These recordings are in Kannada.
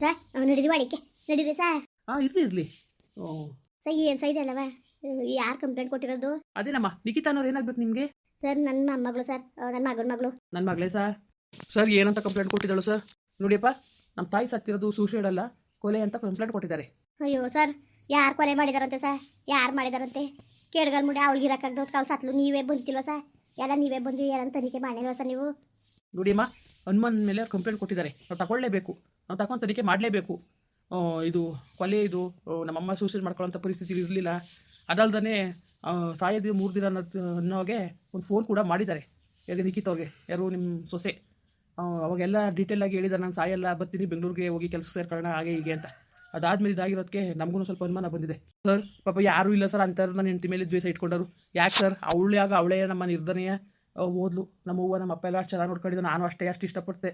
ಸರ್ ನಡೀರಿ ಒಳಿಕೆ ನಡೀರಿ ಸರ್? ಹಾಂ ಇರಲಿ ಇರಲಿ. ಓ. ಸರ್ ಏನು ಸೈಡ್ ಅಲ್ಲವ? ಯಾರು ಕಂಪ್ಲೇಂಟ್ ಕೊಟ್ಟಿರೋದು? ಅದೇನಮ್ಮ ನಿಖಿತಾನವ್ರು ಏನಾಗ್ಬೇಕು ನಿಮಗೆ? ಸರ್ ನನ್ನ ಮೊಮ್ಮಗಳು ಸರ್. ನನ್ನ ಮಗನ ಮಗಳು. ನನ್ನ ಮಗಳೇ ಸರ್. ಸರ್ ಏನಂತ ಕಂಪ್ಲೇಂಟ್ ಕೊಟ್ಟಿದ್ದಾಳು ಸರ್? ನೋಡಿಯಪ್ಪ ನಮ್ಮ ತಾಯಿ ಸತ್ತಿರೋದು ಸೂಸೈಡ್ ಅಲ್ಲ ಕೊಲೆ ಅಂತ ಕಂಪ್ಲೇಂಟ್ ಕೊಟ್ಟಿದ್ದಾರೆ. ಅಯ್ಯೋ ಸರ್ ಯಾರು ಕೊಲೆ ಮಾಡಿದಾರಂತೆ ಸರ್? ಯಾರು ಮಾಡಿದಾರಂತೆ? ಕೇಳ್ಗಲ್ ಮುಡಿ ಅವಳಿಗೆ ಇರಕ್ಕಾಗ್ದು ಅವ್ಳು ಸತ್ಲು ನೀವೇ ಬಂತಿಲ್ವ ಸರ್? ಎಲ್ಲ ನೀವೇ ಬಂದು ಏನಂತ ತನಿಖೆ ಮಾಡಿಲ್ವ ಸರ್ ನೀವು? ನೋಡಿಯಮ್ಮ ಹನುಮನ್ ಮೇಲೆ ಕಂಪ್ಲೇಂಟ್ ಕೊಟ್ಟಿದ್ದಾರೆ. ನಾವು ತಗೊಳ್ಳೇಬೇಕು. ನಾವು ತಗೊಂಡು ತನಿಖೆ ಮಾಡಲೇಬೇಕು. ಇದು ಕೊಲೆ ಇದು ನಮ್ಮಮ್ಮ ಸೂಸೈಡ್ ಮಾಡ್ಕೊಳ್ಳೋಂಥ ಪರಿಸ್ಥಿತಿ ಇರಲಿಲ್ಲ. ಅದಲ್ದೇ ಸಾಯೋದು ಮೂರು ದಿನ ಅನ್ನೋಗೆ ಒಂದು ಫೋನ್ ಕೂಡ ಮಾಡಿದ್ದಾರೆ. ಯಾರಿಗೆ ನಿಖಿತ್ ಅವ್ರಿಗೆ, ಯಾರು ನಿಮ್ಮ ಸೊಸೆ. ಅವಾಗೆಲ್ಲ ಡೀಟೇಲಾಗಿ ಹೇಳಿದ್ದಾರೆ ನಾನು ಸಾಯಲ್ಲ, ಬರ್ತೀನಿ, ಬೆಂಗಳೂರಿಗೆ ಹೋಗಿ ಕೆಲಸ ಸೇರ್ಕೊಳ್ಳೋಣ, ಹಾಗೆ ಹೀಗೆ ಅಂತ. ಅದಾದ್ಮೇಲೆ ಇದಾಗಿರೋದಕ್ಕೆ ನಮಗೂ ಸ್ವಲ್ಪ ಅನುಮಾನ ಬಂದಿದೆ. ಸರ್, ಪಾಪ ಯಾರೂ ಇಲ್ಲ ಸರ್ ಅಂತಾರೆ ನನ್ನ ಹೆಂಡತಿ ಮೇಲೆ ದ್ವೇಷ ಇಟ್ಕೊಂಡರು ಯಾಕೆ ಸರ್? ಅವಳ್ಯಾಗ ಅವಳೇ ನಮ್ಮ ನಿರ್ಧನೆಯ, ಓದ್ಲು. ನಮ್ಮ ಅವ್ವ ನಮ್ಮ ಅಪ್ಪ ಎಲ್ಲ ಅಷ್ಟು ಚೆನ್ನಾಗಿ ನೋಡ್ಕೊಂಡಿದ್ದು ನಾನು ಅಷ್ಟೇ ಅಷ್ಟು ಇಷ್ಟಪಡ್ತೆ.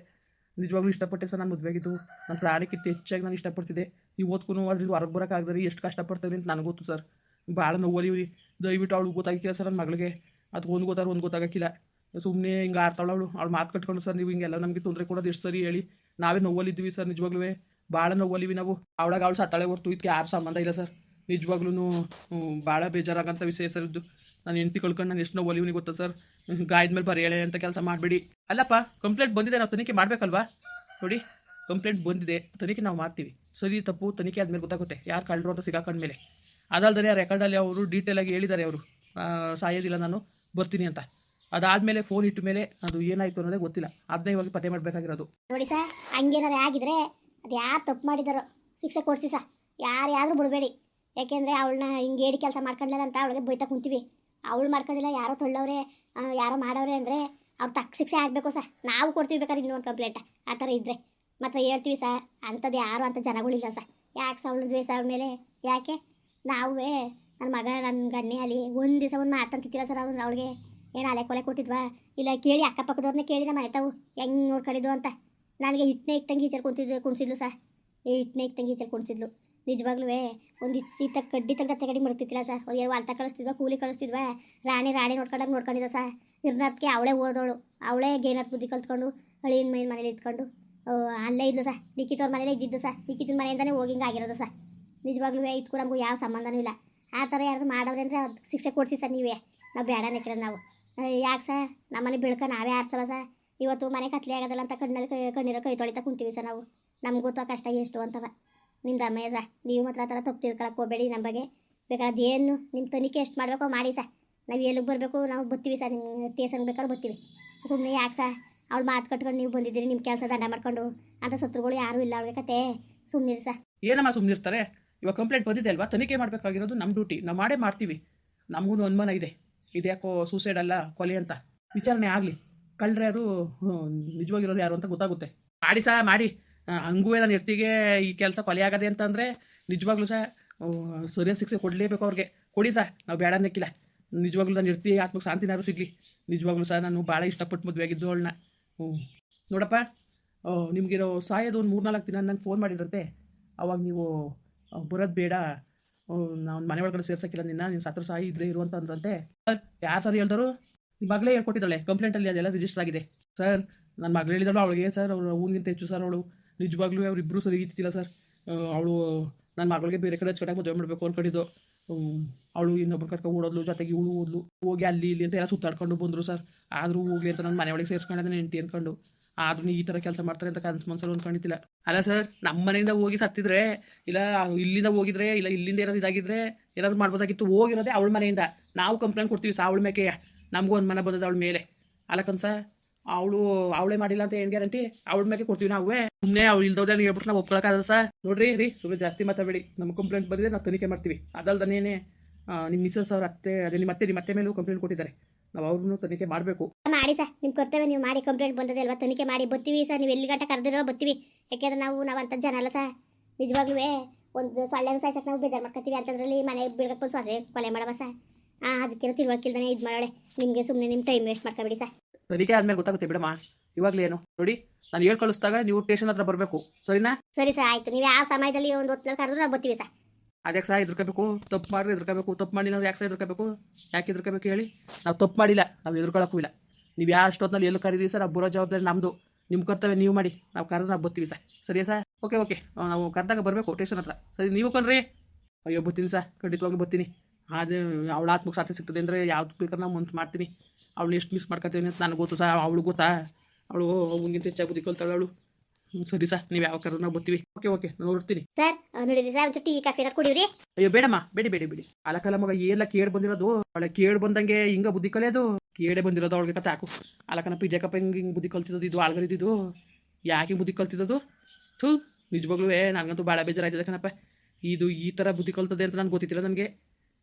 ನಿಜವಾಗ್ಲೂ ಇಷ್ಟಪಟ್ಟೆ ಸರ್, ನಾನು ಮದುವೆಗಿದ್ದು ನನ್ನ ಪ್ರಾಣಕ್ಕಿಂತ ಹೆಚ್ಚಾಗಿ ನಾನು ಇಷ್ಟಪಡ್ತಿದ್ದೆ. ನೀವು ಓದ್ಕೊಂಡು ಅದ್ರಿಂದ ಹೊರಗೆ ಬರೋಕ್ಕಾಗದ್ರೆ ಎಷ್ಟು ಕಷ್ಟಪಡ್ತೀವಿ ಅಂತ ನನಗೆ ಗೊತ್ತು ಸರ್. ಭಾಳ ನೋವಲಿವ್ರಿ ದಯವಿಟ್ಟು ಅವಳು ಗೊತ್ತಾಗಿಲ್ಲ ಸರ್ ನನ್ನ ಮಗಳಿಗೆ. ಅದು ಒಂದು ಗೊತ್ತಾರ ಒಂದು ಗೊತ್ತಾಗಕ್ಕಿಲ್ಲ. ಸುಮ್ಮನೆ ಹಿಂಗೆ ಆಡ್ತಾವಳು ಅವಳು. ಅವಳು ಮಾತು ಕಟ್ಕೊಂಡು ಸರ್, ನೀವು ಹಿಂಗೆಲ್ಲ ನಮಗೆ ತೊಂದರೆ ಕೊಡೋದು ಎಷ್ಟು ಸರಿ ಹೇಳಿ. ನಾವೇ ನೋವಲ್ಲಿದ್ದೀವಿ ಸರ್ ನಿಜವಾಗ್ಲೂ ಭಾಳ ನೋವಲ್ಲಿವಿ ನಾವು. ಅವಳಾಗ ಅವಳು ಸತ್ತಾಳೆ ಹೊರ್ತು ಇದಕ್ಕೆ ಯಾರು ಸಂಬಂಧ ಇಲ್ಲ ಸರ್. ನಿಜವಾಗ್ಲೂ ಭಾಳ ಬೇಜಾರಾಗಂಥ ವಿಷಯ ಸರ್ ಇದ್ದು. ನಾನು ಹೆಂಡತಿ ಕಳ್ಕೊಂಡು ನಾನು ಎಷ್ಟು ನೋವಲಿವ್ನಿಗೆ ಗೊತ್ತಾ ಸರ್? ಗಾಯದ ಮೇಲೆ ಬರೆಯಳೆ ಅಂತ ಕೆಲಸ ಮಾಡಬೇಡಿ. ಅಲ್ಲಪ್ಪ ಕಂಪ್ಲೇಂಟ್ ಬಂದಿದೆ, ನಾವು ತನಿಖೆ ಮಾಡಬೇಕಲ್ವಾ? ನೋಡಿ ಕಂಪ್ಲೇಂಟ್ ಬಂದಿದೆ, ತನಿಖೆ ನಾವು ಮಾಡ್ತೀವಿ. ಸರಿ, ತಪ್ಪು, ತನಿಖೆ ಆದಮೇಲೆ ಗೊತ್ತಾಗುತ್ತೆ ಯಾರು ಕಳ್ಳರು ಅಂತ ಸಿಗಾಕೊಂಡ್ಮೇಲೆ ಅದಲ್ಲದೆ ಆ ರೆಕಾರ್ಡಲ್ಲಿ ಅವರು ಡೀಟೇಲಾಗಿ ಹೇಳಿದ್ದಾರೆ ಅವರು. ಸಾಯೋದಿಲ್ಲ ನಾನು, ಬರ್ತೀನಿ ಅಂತ. ಅದಾದಮೇಲೆ ಫೋನ್ ಇಟ್ಟ ಮೇಲೆ ಅದು ಏನಾಯಿತು ಅನ್ನೋದೇ ಗೊತ್ತಿಲ್ಲ. ಅದನ್ನ ಇವಾಗ ಪತ್ತೆ ಮಾಡಬೇಕಾಗಿರೋದು. ನೋಡಿ ಸರ್ ಹಂಗೇನಾರು ಆಗಿದ್ರೆ ಅದು ಯಾರು ತಪ್ಪು ಮಾಡಿದಾರೋ, ಶಿಕ್ಷೆ ಕೊಡಿಸಿ ಸರ್. ಯಾರು ಯಾರು ಬಿಡಬೇಡಿ. ಯಾಕೆಂದರೆ ಅವಳನ್ನ ಹಿಂಗೆ ಹೇಳಿ ಕೆಲಸ ಮಾಡ್ಕೊಂಡ್ಲಿಲ್ಲ ಅಂತ ಅವಳಿಗೆ ಬೈತಾ ಕುಂತೀವಿ. ಅವಳು ಮಾಡ್ಕೊಂಡಿಲ್ಲ, ಯಾರೋ ತೊಳ್ಳವ್ರೆ ಯಾರೋ ಮಾಡೋರೆ ಅಂದರೆ ಅವ್ರು ತಕ್ಕ ಶಿಕ್ಷೆ ಆಗಬೇಕು ಸರ್. ನಾವು ಕೊಡ್ತೀವಿ ಬೇಕಾದ್ರೆ ಇನ್ನೊಂದು ಕಂಪ್ಲೇಂಟ್ ಆ ಥರ ಇದ್ದರೆ ಮಾತ್ರ ಹೇಳ್ತೀವಿ ಸರ್ ಅಂಥದ್ದು ಯಾರು ಅಂತ ಜನಗಳಿಲ್ಲ ಸರ್. ಯಾಕೆ ಸರ್ ಅವಳು ದ್ವೇಷ ಅವ್ಳ ಮೇಲೆ? ಯಾಕೆ? ನಾವೇ ನನ್ನ ಮಗ ನನ್ನ ಗಣ್ಣೆ ಅಲ್ಲಿ ಒಂದು ದಿವಸ ಒಂದು ಮಾತಂತಿಲ್ಲ ಸರ್ ಅವ್ನು ಅವಳಿಗೆ. ಏನು ಅಲೆ ಕೊಲೆ ಕೊಟ್ಟಿದ್ವಾ? ಇಲ್ಲ ಕೇಳಿ ಅಕ್ಕಪಕ್ಕದವ್ರನ್ನೇ ಕೇಳಿ ನಮ್ಮ ತಾವು ಹೆಂಗೆ ನೋಡ್ಕೊಂಡಿದ್ದು ಅಂತ. ನನಗೆ ಇಟ್ಟನೆ ಇಟ್ಟಂಗೆ ಈಚರ್ ಕುಂತಿದ್ದು ಕುಣಿಸಿದ್ಲು ಸರ್. ಇಟ್ಟನೆ ಇಟ್ಟಂಗೆ ಈಚರ್ ಕುಣಿಸಿದ್ಲು. ನಿಜವಾಗ್ಲೂ ಒಂದು ಇತ್ತ ಕಡ್ಡಿ ತೆಗ್ದ ತಗಡಿ ಮಾಡ್ತಿದ್ದಿಲ್ಲ ಸರ್. ಏನು ವಾಲ್ತ ಕಳಿಸ್ತಿದ್ವಾ, ಕೂಲಿ ಕಳಿಸ್ತಿದ್ವ. ರಾಣಿ ರಾಣಿ ನೋಡ್ಕೊಂಡಾಗ ನೋಡ್ಕೊಂಡಿದ್ದ ಸರ್. ನಿರ್ನಾಥ್ಗೆ ಅವಳೇ ಓದೋಳು. ಅವಳೇ ಗೇನತ್ ಬುದ್ಧಿ ಕಲ್ತ್ಕೊಂಡು ಹಳಿನ ಮೈನ್ ಮನೇಲಿ ಇಟ್ಕೊಂಡು ಅಲ್ಲೇ ಇದ್ದು ಸರ್. ನಿಖಿತವ್ರ ಮನೇಲೇ ಇದ್ದಿದ್ದು ಸರ್. ನಿಖಿತನ ಮನೆಯಿಂದನೇ ಹೋಗಿ ಹಿಂಗೆ ಆಗಿರೋದು ಸರ್. ನಿಜವಾಗ್ಲೂ ಕೂಡ ನಮಗೂ ಯಾವ ಸಂಬಂಧನೂ ಇಲ್ಲ. ಆ ಥರ ಯಾರು ಮಾಡೋರೆ ಅಂದರೆ ಅದು ಶಿಕ್ಷೆ ಕೊಡಿಸಿ ಸರ್ ನೀವೇ. ನಾವು ಬೇಡ ನೆಕ್ಕಿರೋದು ನಾವು. ಯಾಕೆ ಸರ್? ನಮ್ಮನೆ ಬೆಳ್ಕ ನಾವೇ ಆಡ್ಸಲ್ಲ ಸರ್. ಇವತ್ತು ಮನೆ ಕತ್ಲೆ ಆಗೋದಲ್ಲ ಅಂತ ಕಣ್ಣಲ್ಲಿ ಕಣ್ಣೀರ ಕೈ ತೊಳಿತಾ ಕುಂತೀವಿ ಸರ್ ನಾವು. ನಮ್ಗೂ ಆ ಕಷ್ಟ ಎಷ್ಟು ಅಂತವ. ನಿಮ್ದು ಅಮ್ಮ ಸರ್, ನೀವು ಮಾತ್ರ ಆ ಥರ ತಪ್ಪು ತಿಳ್ಕೊಳಕ್ಕೆ ಹೋಗಬೇಡಿ ನಮ್ಮ ಬಗ್ಗೆ. ಬೇಕಾದ್ರೆ ಅದೇನು ನಿಮ್ಮ ತನಿಖೆ ಎಷ್ಟು ಮಾಡಬೇಕೋ ಮಾಡಿ ಸರ್. ನಾವು ಎಲ್ಲಿಗೆ ಬರಬೇಕು, ನಾವು ಬರ್ತೀವಿ ಸರ್ ನಿಮ್ಮ ಟೇಸನ್ಗೆ ಬೇಕಾದ್ರೆ ಬರ್ತೀವಿ. ಸುಮ್ಮನೆ ಯಾಕೆ ಸರ್, ಅವ್ಳು ಮಾತು ಕಟ್ಕೊಂಡು ನೀವು ಬಂದಿದ್ದೀರಿ ನಿಮ್ಮ ಕೆಲಸ ದಂಡ ಮಾಡ್ಕೊಂಡು. ಅಂತ ಶತ್ರುಗಳು ಯಾರೂ ಇಲ್ಲ ಅವ್ರಿಗೆ ಕತೆ. ಸುಮ್ಮನೆ ಸರ್. ಏನಮ್ಮ ಸುಮ್ಮನಿರ್ತಾರೆ ಇವಾಗ ಕಂಪ್ಲೇಂಟ್ ಬಂದಿದೆ ಅಲ್ವಾ? ತನಿಖೆ ಮಾಡಬೇಕಾಗಿರೋದು ನಮ್ಮ ಡ್ಯೂಟಿ ನಾವು ಮಾಡೇ ಮಾಡ್ತೀವಿ. ನಮಗೂ ಅನುಮಾನ ಇದೆ. ಇದ್ಯಾಕೋ ಸೂಸೈಡ್ ಅಲ್ಲ, ಕೊಲೆ ಅಂತ. ವಿಚಾರಣೆ ಆಗಲಿ. ಕಳ್ಳರು ಯಾರು ನಿಜವಾಗಿರೋರು ಯಾರು ಅಂತ ಗೊತ್ತಾಗುತ್ತೆ. ಮಾಡಿ ಸಹ ಮಾಡಿ. ಹಂಗೂ ನಾನು ಇರ್ತಿಗೆ ಈ ಕೆಲಸ ಕೊಲೆ ಆಗದೆ ಅಂತಂದರೆ ನಿಜವಾಗ್ಲೂ ಸಹ ಸರಿಯಾದ ಶಿಕ್ಷೆ ಕೊಡಲೇಬೇಕು ಅವ್ರಿಗೆ. ಕೊಡಿ ಸಹ ನಾವು ಬೇಡ ಅನ್ನಕ್ಕಿಲ್ಲ ನಿಜವಾಗ್ಲೂ ನಾನು ಇರ್ತಿ ಆತ್ಮಕ್ಕೆ ಶಾಂತಿನಾರು ಸಿಗಲಿ. ನಿಜವಾಗ್ಲೂ ಸಹ ನಾನು ಭಾಳ ಇಷ್ಟಪಟ್ಟು ಮದುವೆ ಆಗಿದ್ದು ಅವಳನ್ನ ಹ್ಞೂ ನೋಡಪ್ಪ ನಿಮಗಿರೋ ಸಾಯೋದು ಒಂದು ಮೂರ್ನಾಲ್ಕು ದಿನ ನಂಗೆ ಫೋನ್ ಮಾಡಿದ್ರಂತೆ. ಅವಾಗ ನೀವು ಬರೋದು ಬೇಡ. ನಾವು ಮನೆ ಒಳಗಡೆ ಸೇರ್ಸಕ್ಕಿಲ್ಲ ನಿನ್ನ ನಿನ್ನ ಸತ್ರ ಸಾಯಿ ಇದ್ರೆ ಇರು ಅಂತ ಅಂದ್ರಂತೆ. ಸರ್, ಯಾರು ಸರ್ ಹೇಳ್ದರು? ನಿಮ್ಮ ಮಗಳೇ ಹೇಳ್ಕೊಟ್ಟಿದ್ದಾಳೆ. ಕಂಪ್ಲೇಂಟಲ್ಲಿ ಅದೆಲ್ಲ ರಿಜಿಸ್ಟರ್ ಆಗಿದೆ. ಸರ್ ನನ್ನ ಮಗಳು ಹೇಳಿದಳು, ಅವಳಿಗೆ. ಸರ್, ಅವಳು ಊನಿಗಿಂತ ಹೆಚ್ಚು ಸರ್ ಅವಳು. ನಿಜವಾಗ್ಲೂ ಅವರಿಬ್ಬರು ಸರಿ ಇತ್ತಿಲ್ಲ ಸರ್. ಅವಳು ನನ್ನ ಮಗಳಿಗೆ ಬೇರೆ ಕಡೆ ಹಚ್ಕಟ್ಟಾಗಿ ಮದುವೆ ಮಾಡಬೇಕು ಅಂದ್ಕೊಂಡಿದ್ದು ಅವಳು ಇನ್ನೊಬ್ಬರು ಕರ್ಕೊಂಡು ಓಡೋದ್ಲು, ಜೊತೆಗೆ ಇವಳು ಓದ್ಲು. ಹೋಗಿ ಅಲ್ಲಿ ಇಲ್ಲಿ ಅಂತ ಎಲ್ಲ ಸುತ್ತಾಡ್ಕೊಂಡು ಬಂದರು ಸರ್. ಆದರೂ ಹೋಗ್ಲಿ ಅಂತ ನನ್ನ ಮನೆಯೊಳಗೆ ಸೇರಿಸ್ಕೊಂಡೆ ಹೆಂಡತಿ ಅಂದ್ಕೊಂಡು ಆದ್ರೂ ಈ ಥರ ಕೆಲಸ ಮಾಡ್ತಾರೆ ಅಂತ ಕನ್ಸು ಮನ್ಸಲ್ಲಿ ಅಂದ್ಕೊಂಡಿದ್ದಿಲ್ಲ ಅಲ್ಲ ಸರ್ ನಮ್ಮ ಮನೆಯಿಂದ ಹೋಗಿ ಸತ್ತಿದ್ರೆ, ಇಲ್ಲ, ಇಲ್ಲಿಂದ ಹೋಗಿದ್ರೆ, ಇಲ್ಲ, ಇಲ್ಲಿಂದ ಏನಾದ್ರು ಇದಾಗಿದ್ರೆ ಏನಾದ್ರು ಮಾಡ್ಬೋದಾಗಿತ್ತು, ಹೋಗಿರೋದೇ ಅವಳ ಮನೆಯಿಂದ. ನಾವು ಕಂಪ್ಲೇಂಟ್ ಕೊಡ್ತೀವಿ ಸಾ ಅವಳ ಮೇಕೆ ನಮಗೂ ಒಂದು ಮನೆ ಬಂದದ ಅವಳ ಮೇಲೆ. ಅಲ್ಲಕನ್ಸ ಅವಳು, ಅವಳೇ ಮಾಡಿಲ್ಲ ಅಂತ ಏನ್ ಗ್ಯಾರಂಟಿ ಅವಳ ಮೇಲೆ ಕೊಡ್ತೀವಿ ನಾವು ಸುಮ್ಮನೆ ಅವ್ಳು ಇಲ್ದೋದ್ರೆ ಹೇಳ್ಬಿಟ್ಟು ನಾವು ಒಪ್ಕೊಳಕ್ಕಾಗಲ್ಲ ಸರ್ ನೋಡ್ರಿ, ರೀ ಸುಮ್ಮನೆ ಜಾಸ್ತಿ ಮಾತಾಡಬೇಡಿ. ನಮ್ಮ ಕಂಪ್ಲೇಂಟ್ ಬಂದಿದೆ, ನಾವು ತನಿಖೆ ಮಾಡ್ತೀವಿ. ಅದಲ್ದನೇನೆ ನಿಮ್ಮ ಮಿಸಸ್ ಅವ್ರ ಅತ್ತೆ, ಅದೇ ನಿಮ್ಮ ಅತ್ತೆ ನಿಮ್ಮ ಅತ್ತೆ ಮೇಲೂ ಕಂಪ್ಲೇಂಟ್ ಕೊಟ್ಟಿದ್ದಾರೆ. ನಾವು ಅವ್ರನ್ನೂ ತನಿಖೆ ಮಾಡಬೇಕು. ಮಾಡಿ ಸರ್ ನಿಮ್ಮ ಕರ್ತವ್ಯ, ನೀವು ಮಾಡಿ ಕಂಪ್ಲೇಂಟ್ ಬಂದದೆ ಅಲ್ವಾ? ತನಿಖೆ ಮಾಡಿ ಬರ್ತೀವಿ ಸರ್, ನೀವು ಎಲ್ಲಿ ಗಂಟ ಕರೆದಿರೋ ಬರ್ತೀವಿ. ಯಾಕೆಂದ್ರೆ ನಾವು ನಾವು ಅಂತ ಜನ ಅಲ್ಲ ಸರ್. ನಿಜವಾಗ್ಲೂ ಒಂದು ಸೊಳ್ಳೆ ಸಾಯ್ಸಕ್ಕೆ ನಾವು ಬೇಜಾರು ಮಾಡ್ಕೊತೀವಿ ಅಂಥದ್ರಲ್ಲಿ ಮನೆ ಬೀಳ್ಕೊಂಡು ಸೊಸೆ ಕೊಲೆ ಮಾಡವ ಸರ್. ಹಾಂ ಅದಕ್ಕೆ ತಿಳುವಳಿಕಿಲ್ದಾನೆ ಇದು ಮಾಡೋಳೆ. ನಿಮಗೆ ಸುಮ್ಮನೆ ನಿಮ್ಮ ಟೈಮ್ ವೇಸ್ಟ್ ಮಾಡ್ಕೊಬೇಡಿ ಸರ್. ತನಿಖೆ ಆದ್ಮೇಲೆ ಗೊತ್ತಾಗುತ್ತೆ ಬಿಡಮ್ಮ. ಇವಾಗ್ಲೇ ಏನು ನೋಡಿ ನಾನು ಹೇಳ್ ಕಳಿಸಿದಾಗ ನೀವು ಸ್ಟೇಷನ್ ಹತ್ರ ಬರಬೇಕು. ಸರಿನಾ? ಸರಿ ಸರ್ ಆಯ್ತು. ನೀವು ಯಾವ ಸಮಯದಲ್ಲಿ ಒಂದು ಹೊತ್ತಲ್ಲಿ ಕರೆದ್ರು ನಾವು ಬರ್ತೀವಿ ಸರ್. ಅದಕ್ಕೆ ಸಹ ಎದುರ್ಕೋಬೇಕು? ತಪ್ಪು ಮಾಡಿದ್ರೆ ಎದುರ್ಕೋಬೇಕು? ತಪ್ಪು ಮಾಡಿ ನಾವು ಯಾಕೆ ಸಹ ಎದುರ್ಕೋಬೇಕು? ಯಾಕೆ ಎದುರ್ಕೋಬೇಕು ಹೇಳಿ? ನಾವು ತಪ್ಪು ಮಾಡಿಲ್ಲ. ನಾವು ಎದುರ್ಕೊಳ್ಳೋಕ್ಕೂ ಇಲ್ಲ. ನೀವು ಯಾವ ಅಷ್ಟೊತ್ತಿನಲ್ಲಿ ಎಲ್ಲಿ ಕರೀರಿ ಸರ್ ನಾವು ಬರೋ ಜವಾಬ್ದಾರಿ ನಮ್ಮದು ನಿಮ್ಮ ಕರ್ತವ್ಯ ನೀವು ಮಾಡಿ. ನಾವು ಕರೆದ್ರೆ ನಾವು ಬರ್ತೀವಿ ಸರ್. ಸರಿಯಾ ಸರ್? Okay okay. ನಾವು ಕರೆದಾಗ ಬರಬೇಕು ಸ್ಟೇಷನ್ ಹತ್ರ. ಸರಿ ನೀವು ಕಣ್ರಿ. ಅಯ್ಯೋ ಬರ್ತೀನಿ ಸರ್. ಖಂಡಿತವಾಗ್ಲೂ ಬರ್ತೀನಿ. ಅದು ಅವಳ ಆತ್ಮಕ್ಕೆ ಸಾರ್ಥಕ ಸಿಗ್ತದೆ ಅಂದರೆ ಯಾವ್ದು ಬೇಕಾದ್ರೆ ನಾವು ಮನ್ಸು ಮಾಡ್ತೀನಿ. ಅವಳು ಎಷ್ಟು ಮಿಸ್ ಮಾಡ್ಕೊತೀವಿ ಅಂತ ನನಗೆ ಗೊತ್ತು ಸಹ ಅವಳು ಗೊತ್ತಾ? ಅವಳು ಅವನಿಗಿಂತ ಹೆಚ್ಚಾಗಿ ಬುದ್ಧಿ ಕಲ್ತಾಳೆ ಅವಳು ಸರಿ ಸರ್ ನೀವು ಯಾವ ಕರೆದ್ರೆ ನಾವು ಬರ್ತೀವಿ. ಓಕೆ ಓಕೆ ನಾನು ನೋಡ್ತೀನಿ. ಸರ್ ನೋಡಿದ್ರಿ ಸರ್ ಜೊತೆ ಈ ಕಾಫಿನ ಕುಡಿವ್ರಿ. ಅಯ್ಯೋ ಬೇಡಮ್ಮ ಬೇಡಿ ಬೇಡಿ ಬೇಡಿ. ಅಲಕಲ ಮಗ ಏನೆಲ್ಲ ಕೇಳಿ ಬಂದಿರೋದು ಅವಳ ಕೇಳಿ ಬಂದಂಗೆ ಹಿಂಗ ಬುದ್ಧಿ ಕಲಿಯೋದು ಕೇಳೇ ಬಂದಿರೋದು ಅವಳಿಗೆ ಕತೆ ಹಾಕು ಅಲಕನ ಪಿಜಕಪ್ಪ ಹಿಂಗೆ ಹಿಂಗೆ ಬುದ್ಧಿ ಕಲ್ತಿದ್ದು ಇದು ಆಳ್ಗರಿದ್ದು ಯಾಕೆ ಬುದ್ಧಿ ಕಲ್ತಿದ್ದು ಥೂ ನಿಜವಾಗ್ಲೂ ನನಗಂತೂ ಭಾಳ ಬೇಜಾರಾಯ್ತದೆ ಕಣಪ್ಪ. ಇದು ಈ ಥರ ಬುದ್ಧಿ ಕಲ್ತದೆ ಅಂತ ನನಗೆ ಗೊತ್ತಿತ್ತಿಲ್ಲ ನನಗೆ.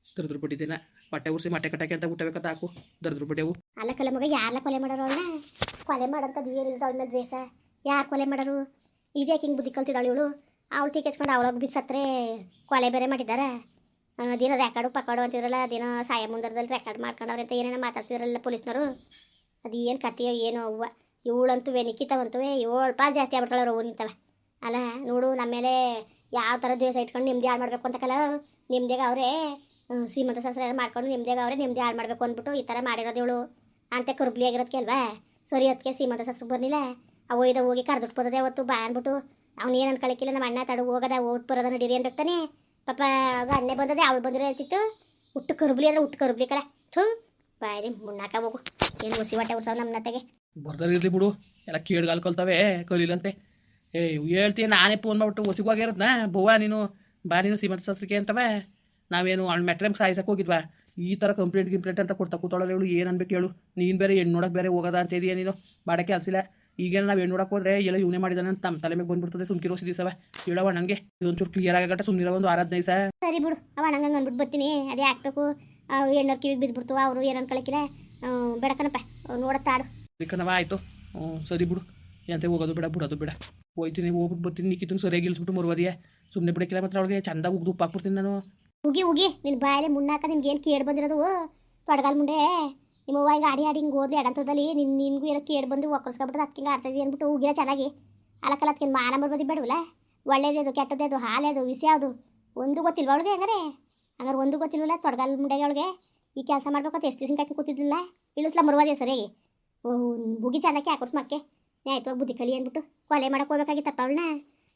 ದರ್ದ್ರ ಬಿಟ್ಟಿದ್ದೇನೆ. ಮೊಟ್ಟೆ ಉರ್ಸಿ ಮಟ್ಟೆ ಅಂತ ಊಟಬೇಕಂತ ಹಾಕು. ದರ್ದ್ರ ಅಲ್ಲ ಮಗ ಯಾರಲ್ಲ ಕೊಲೆ ಮಾಡೋರು ಅವಳನ್ನ ಕೊಲೆ ಮಾಡೋಂಥದ್ದು ಏನಿಲ್ಲ ಅವಳ ಮೇಲೆ ದ್ವೇಷ. ಯಾರು ಕೊಲೆ ಮಾಡೋರು? ಇದ್ಯಾಕೆ ಹಿಂಗೆ ಬುದ್ಧಿ ಕಲ್ತಿದ್ದಾಳೆ ಇವಳು? ಅವಳು ತೀಕೆಚ್ಕೊಂಡು ಅವಳೋಗಿ ಬಿಸತ್ರೆ ಕೊಲೆ ಬೇರೆ ಮಾಡಿದ್ದಾರೆ? ದಿನ ರೆಕಾರ್ಡು ಪಕಾಡು ಅಂತಿದ್ರಲ್ಲ ದಿನ ಸಾಯ ಮುಂದರದಲ್ಲಿ ರೆಕಾರ್ಡ್ ಮಾಡ್ಕೊಂಡವ್ರೆ ಅಂತ ಏನೇನೋ ಮಾತಾಡ್ತಿದ್ರಲ್ಲ ಪೊಲೀಸ್ನವರು. ಅದು ಏನು ಕತೆಯೋ ಏನೋ ಅವ್ವ. ಇವಳಂತೂ ನಿಕ್ಕಿತವಂತೂ ಏಳು ಪಾಲು ಜಾಸ್ತಿ ಆಗ್ಬಿಡ್ತಾಳೆ ನಿಂತವ ಅಲ್ಲ, ನೋಡು ನಮ್ಮ ಮೇಲೆ ಯಾವ ಥರ ದ್ವೇಷ ಇಟ್ಕೊಂಡು ನಿಮ್ಮದೇ ಹಾಳು ಮಾಡಬೇಕು ಅಂತಕಲ್ಲ ನಿಮ್ಮದೇಗ ಅವರೇ ಸೀಮಂತ ಸಸ್ರ ಮಾಡ್ಕೊಂಡು ನಿಮ್ದಾಗ ಅವ್ರೆ ನಿಮ್ಮದೇ ಹಾಳು ಮಾಡಬೇಕು ಅಂದ್ಬಿಟ್ಟು ಈ ಥರ ಮಾಡಿರೋದು ಇವಳು. ಅಂತೆ ಕುರುಬ್ಲಿ ಆಗಿರೋದಕ್ಕೆ ಅಲ್ವಾ? ಸರಿ ಅದಕ್ಕೆ ಸೀಮಂತ ಶಾಸ್ತ್ರ ಬರ್ಲಿಲ್ಲ. ಅವು ಇದ ಹೋಗಿ ಕರೆದುಟ್ಬೋದೇ ಅವತ್ತು ಬಾ ಅಂದ್ಬಿಟ್ಟು. ಅವ್ನು ಏನು ಅನ್ಕೊಳಕ್ಕಿಲ್ಲ ನಮ್ಮ ಅಣ್ಣ ತಡು ಹೋಗದ ಓಟ್ ಬರೋದ ನಡೀರಿ ಅನ್ಬೇಕಾನೆ ಪಾಪ ಅಣ್ಣೆ ಬಂದದೆ, ಅವಳು ಬಂದಿರೋ ಅಂತಿತ್ತು ಹುಟ್ಟು ಕರುಬ್ಲಿ ಅಂದ್ರೆ ಹುಟ್ಟು ಕರುಬ್ಲಿ ಕಲ ಥೂ ಬಾಯಿ ಮುನ್ನಾಕ ಹೋಗು. ಏನು ಹುಸಿ ಹೊಟ್ಟೆ ಉರ್ಸಾವ್ ನಮ್ಮ ನತೆಗೆ ಬರ್ತಾರೆ ಇರಲಿ ಬಿಡು. ಎಲ್ಲ ಕೇಳಿ ಕಲ್ತವೆ ಕಲೀಲಂತೆ ಏ ಹೇಳ್ತೀನಿ ನಾನೇ ಫೋನ್ ಮಾಡ್ಬಿಟ್ಟು ಹೊಸಿಗೋಗಿರೋದ್ನ ಬವ್ವ ನೀನು, ಬಾ ನೀನು ಸೀಮಂತ ಶಾಸ್ತ್ರಕ್ಕೆ ಅಂತವ. ನಾವೇನು ಅವ್ಳು ಮೆಟ್ರೆಮ್ ಸಾಯಿಸಕ್ಕೆ ಹೋಗಿದ್ವಾ? ಈ ಥರ ಕಂಪ್ಲೇಂಟ್ ಗಿಂಪ್ಲೇಂಟ್ ಅಂತ ಕೊಡ್ತಾ ಕೂತಾಳಲ್ಲ ಹೇಳು ಏನು ಅನ್ಬೇಕು ಹೇಳು? ನೀನು ಬೇರೆ ಹೆಣ್ಣು ನೋಡಕ್ಕೆ ಬೇರೆ ಹೋಗೋದ ಅಂತ ಇದೆಯಾ ನೀನು? ಮಾಡೋಕ್ಕೆ ಅಲ್ಸಿಲ್ಲ ಈಗೇನು ನಾವು ಹೆಣ್ಣು ನೋಡಕ್ಕೆ ಹೋದ್ರೆ ಎಲ್ಲ ಇವನೇ ಮಾಡಿದಾನೆ ಅಂತ ತಮ್ಮ ತಲೆ ಮೇಲೆ ಬಂದ್ಬಿಡ್ತದೆ ಸುಮ್ಕಿರೋ ದಿವಸವ ಹೇಳವ ನನಗೆ ಇದೊಂಚೂರು ಕ್ಲಿಯರ್ ಆಗಟ್ಟ ಸುಮ್ಮನಿರೋ ಒಂದು ಆರಾಧನೆ ದಿವಸ. ಸರಿ ಬಿಡು. ಅವ ನಂಗೆ ಅಂದ್ಬಿಟ್ಟು ಬರ್ತೀನಿ. ಅದೇ ಹಾಕ್ಬೇಕು. ಹೆಣ್ಣು ಕಿವಿಗೆ ಬಿದ್ದುಬಿಡ್ತು ಅವರು ಏನು ಅನ್ಕೊಳಕಿಲ್ಲ. ಬೇಡಕನಪ್ಪ ನೋಡತ್ತಾಡು ಅದಕ್ಕನವ ಆಯಿತು. ಸರಿ ಬಿಡು. ಎಂತ ಹೋಗೋದು ಬೇಡ ಬಿಡೋದು ಬೇಡ. ಹೋಯ್ತೀನಿ ಹೋಗ್ಬಿಟ್ಟು ಬರ್ತೀನಿ. ನಿಕ್ಕಿತ್ತು ಸರಿಯಾಗಿ ಇಳಿಸ್ಬಿಟ್ಟು ಮರುವದಿಯೇ. ಸುಮ್ಮನೆ ಬಿಡಕ್ಕಿಲ್ಲ ಮಾತ್ರ ಅವಳಿಗೆ. ಚಂದ ಉಗ್ದು ಉಪ್ಪು ಹಾಕ್ಬಿಡ್ತೀನಿ ನಾನು. ಉಗಿ ಉಗಿ ನಿನ್ನ ಬಾಯಲ್ಲಿ ಮುಣ್ಣಾಕ ಏನು ಕೇಳಿ ಬಂದಿರೋದು? ತೊಡಗಲ್ ಮುಂಡೆ ನಿಮ್ಮ ಅವ್ವ ಹಿಂಗೆ ಆಡಿ ಆಡಿ ಹಿಂಗೆ ಓದ್ಲಿ ಅಡಂತದಲ್ಲಿ ನಿನ್, ನಿನ್ಗೂ ಏನೋ ಕೇಳಿ ಬಂದು ಒಕ್ಕರ್ಸ್ಕೊಬಿಟ್ಟು ಅದಕ್ಕೆ ಹಿಂಗೆ ಆಡ್ತಾ ಇದೀನಿ ಅಂದ್ಬಿಟ್ಟು ಉಗಿರ ಚೆನ್ನಾಗಿ. ಅಲಕ್ಕಲ್ಲ ಅದಕ್ಕೆ ಮಾನ ಬರ್ಬೋದು ಬೇಡವಲ್ಲ? ಒಳ್ಳೇದೇದು ಕೆಟ್ಟದೇದು ಹಾಲೇದು ವಿಷ ಯಾವುದು ಒಂದು ಗೊತ್ತಿಲ್ವ ಅವಳಿಗೆ ಹಂಗಾರೆ? ಹಂಗಾರೆ ಒಂದು ಗೊತ್ತಿಲ್ವಲ್ಲ ತೊಡಗಲ್ ಮುಂಡೆಗೆ ಅವಳಿಗೆ? ಈ ಕೆಲಸ ಮಾಡ್ಬೇಕಂತ ಎಷ್ಟು ದಿವಸ ಹಾಕಿ ಕೂತಿದ್ದಿಲ್ಲ? ಇಳಿಸ್ಲ ಮರುವಾದೆ ಸರಿಯಾಗಿ ಬುಗಿ ಚೆನ್ನಾಗಿ ಹಾಕೋಸ್ ಮಕ್ಕೆ. ನ್ಯಾಯವಾಗಿ ಬುದ್ಧಿ ಕಲಿ ಅಂದ್ಬಿಟ್ಟು ಕೊಲೆ ಮಾಡಕ್ಕೆ ಹೋಗ್ಬೇಕಾಗಿತ್ತಪ್ಪ ಅವಳನ್ನ?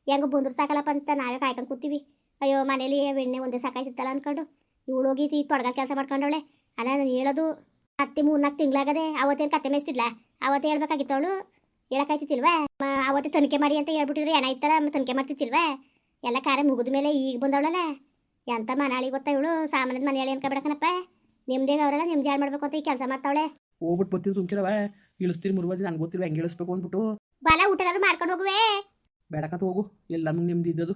ಹೆಂಗೋ ಬಂದ್ರು ಸಾಕಲ್ಲಪ್ಪ ಅಂತ ನಾವೇ ಕಾಯ್ಕೊಂಡು ಕೂತೀವಿ. ಅಯ್ಯೋ ಮನೇಲಿ ಎಣ್ಣೆ ಒಂದೇ ಸಾಕಾಯ್ತಿತ್ತಲ್ಲ ಅಂದ್ಕೊಂಡು ಇವಳು ಹೋಗಿ ಈ ತೊಡಗಲ್ ಕೆಲಸ ಮಾಡ್ಕೊಂಡವಳೆ. ಅಲ್ಲ ನಾನು ಹೇಳೋದು ಹತ್ತಿ ಮೂರ್ನಾಲ್ಕು ತಿಂಗಳಾಗದೆ ಅವತ್ತೇನು ಕತ್ತೆ ಮೇಯಿಸ್ತಿಲ್ಲ ಅವತ್ತೇ ಹೇಳ್ಬೇಕಾಗಿತ್ತು ಅವಳು. ಹೇಳಕ್ಕಾಯ್ತಿತ್ತಿಲ್ವಾ? ಅವತ್ತೆ ತನಿಖೆ ಮಾಡಿ ಅಂತ ಹೇಳ್ಬಿಟ್ಟಿದ್ರೆ ಏನಾಯ್ತಲ್ಲ ತನಿಖೆ ಮಾಡ್ತಿತ್ತಿಲ್ವಾ ಎಲ್ಲ ಕಾರ್ಯ ಮುಗಿದ ಮೇಲೆ ಈಗ ಬಂದವಳಲ್ಲ. ಎಂತ ಮನಾಳಿ ಗೊತ್ತಾ ಇವಳು? ಸಾಮಾನ್ಯದ ಮನೆಯಲ್ಲಿ ಅನ್ಕೊಬೇಡಕನಪ್ಪ. ನಿಮ್ದೇ ಅವರೆಲ್ಲ ನಿಮ್ದು ಯಾರು ಮಾಡ್ಬೇಕು ಅಂತ ಈ ಕೆಲಸ ಮಾಡ್ತಾವಳೆ. ಹೋಗ್ಬಿಟ್ಟು ಬರ್ತೀನಿ ಸುಮ್ಕಿರವ. ಇಳಿಸ್ತೀನಿ ಮುರುವಾಜಿ ನನಗೆ ಗೊತ್ತಿಲ್ಲ ಹೆಂಗೆ ಇಳಿಸ್ಬೇಕು ಅಂದ್ಬಿಟ್ಟು. ಬಾಲ ಊಟನಾದ್ರು ಮಾಡ್ಕೊಂಡು ಹೋಗುವೆ. ಬೇಡಕಂತ ಹೋಗು. ಎಲ್ಲ ನಿಮ್ದು ಇದ್ದದು